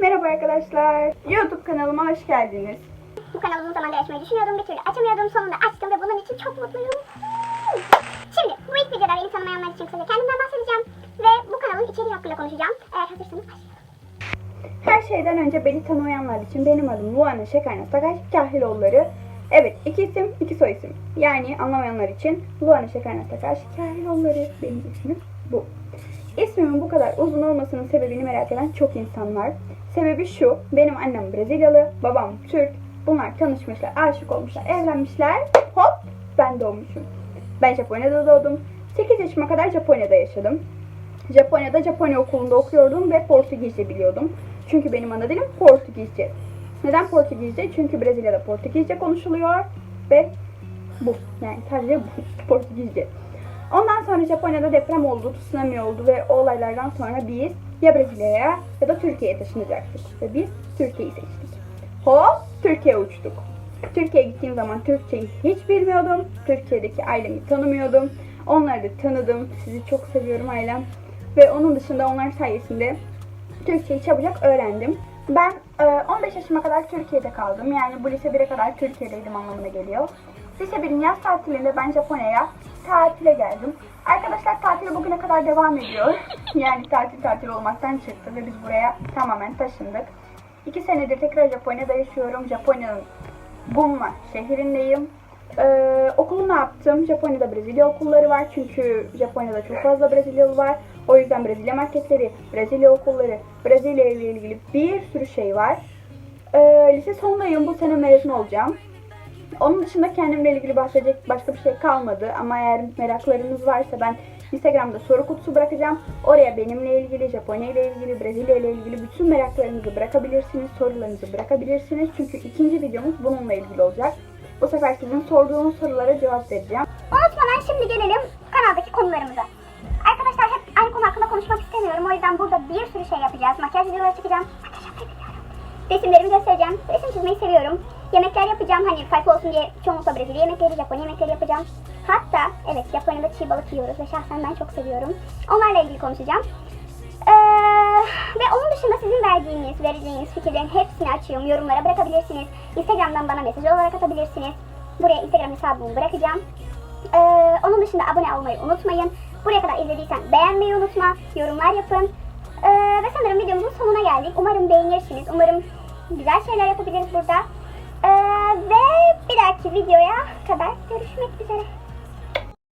Merhaba arkadaşlar. YouTube kanalıma hoş geldiniz. Bu kanalı uzun zamandır açmayı düşünüyordum. Bir türlü açamıyordum. Sonunda açtım ve bunun için çok mutluyum. Şimdi bu ilk videoda beni tanımayanlar için kısaca kendimden bahsedeceğim. Ve bu kanalın içeriği hakkında konuşacağım. Eğer hazırsanız başlayalım. Her şeyden önce beni tanımayanlar için benim adım Luana Şekernas Sakay Kahiloğulları. Evet iki isim iki soy isim. Yani anlamayanlar için Luana Şekernas Sakay Kahiloğulları benim ismim bu. İsmimin bu kadar uzun olmasının sebebini merak eden çok insan var. Sebebi şu, benim annem Brezilyalı, babam Türk. Bunlar tanışmışlar, aşık olmuşlar, evlenmişler. Hop ben doğmuşum. Ben Japonya'da doğdum. 8 yaşıma kadar Japonya'da yaşadım. Japonya'da Japonya okulunda okuyordum ve Portekizce biliyordum. Çünkü benim ana dilim Portekizce. Neden Portekizce? Çünkü Brezilya'da Portekizce konuşuluyor ve bu. Yani sadece bu. Portekizce. Ondan sonra Japonya'da deprem oldu, tsunami oldu ve o olaylardan sonra biz ya Brezilya'ya ya da Türkiye'ye taşınacaktık. Ve biz Türkiye'yi seçtik. Hop Türkiye'ye uçtuk. Türkiye'ye gittiğim zaman Türkçeyi hiç bilmiyordum. Türkiye'deki ailemi tanımıyordum. Onları da tanıdım. Sizi çok seviyorum ailem. Ve onun dışında onlar sayesinde Türkçeyi çabucak öğrendim. Ben e, 15 yaşıma kadar Türkiye'de kaldım. Yani bu lise 1'e kadar Türkiye'deydim anlamına geliyor. Lise 1'in yaz tatilinde ben Japonya'ya tatile geldim. Arkadaşlar tatil bugüne kadar devam ediyor. yani tatil tatil olmaktan çıktı ve biz buraya tamamen taşındık. İki senedir tekrar Japonya'da yaşıyorum. Japonya'nın Gunma şehrindeyim. Ee, okulu ne yaptım? Japonya'da Brezilya okulları var çünkü Japonya'da çok fazla Brezilyalı var. O yüzden Brezilya marketleri, Brezilya okulları, Brezilya ile ilgili bir sürü şey var. Ee, lise sondayım. Bu sene mezun olacağım. Onun dışında kendimle ilgili bahsedecek başka bir şey kalmadı. Ama eğer meraklarınız varsa ben Instagram'da soru kutusu bırakacağım. Oraya benimle ilgili, Japonya ile ilgili, Brezilya ile ilgili bütün meraklarınızı bırakabilirsiniz. Sorularınızı bırakabilirsiniz. Çünkü ikinci videomuz bununla ilgili olacak. Bu sefer sizin sorduğunuz sorulara cevap vereceğim. Unutmadan şimdi gelelim kanaldaki konularımıza. Arkadaşlar hep aynı konu hakkında konuşmak istemiyorum. O yüzden burada bir sürü şey yapacağız. Makyaj videoları çekeceğim. Makyaj yapmayı biliyorum. Resimlerimi göstereceğim. Resim çizmeyi seviyorum. Yemekler yapacağım. Hani farklı olsun diye çoğunlukla Brezilya yemekleri, Japonya yemekleri yapacağım. Hatta evet Japonya'da çiğ balık yiyoruz ve şahsen ben çok seviyorum. Onlarla ilgili konuşacağım. Ee, ve onun dışında sizin verdiğiniz, vereceğiniz fikirlerin hepsini açıyorum. Yorumlara bırakabilirsiniz. Instagram'dan bana mesaj olarak atabilirsiniz. Buraya Instagram hesabımı bırakacağım. Ee, onun dışında abone olmayı unutmayın. Buraya kadar izlediysen beğenmeyi unutma. Yorumlar yapın. Ee, ve sanırım videomuzun sonuna geldik. Umarım beğenirsiniz. Umarım güzel şeyler yapabiliriz burada. Dahaki videoya kadar görüşmek üzere.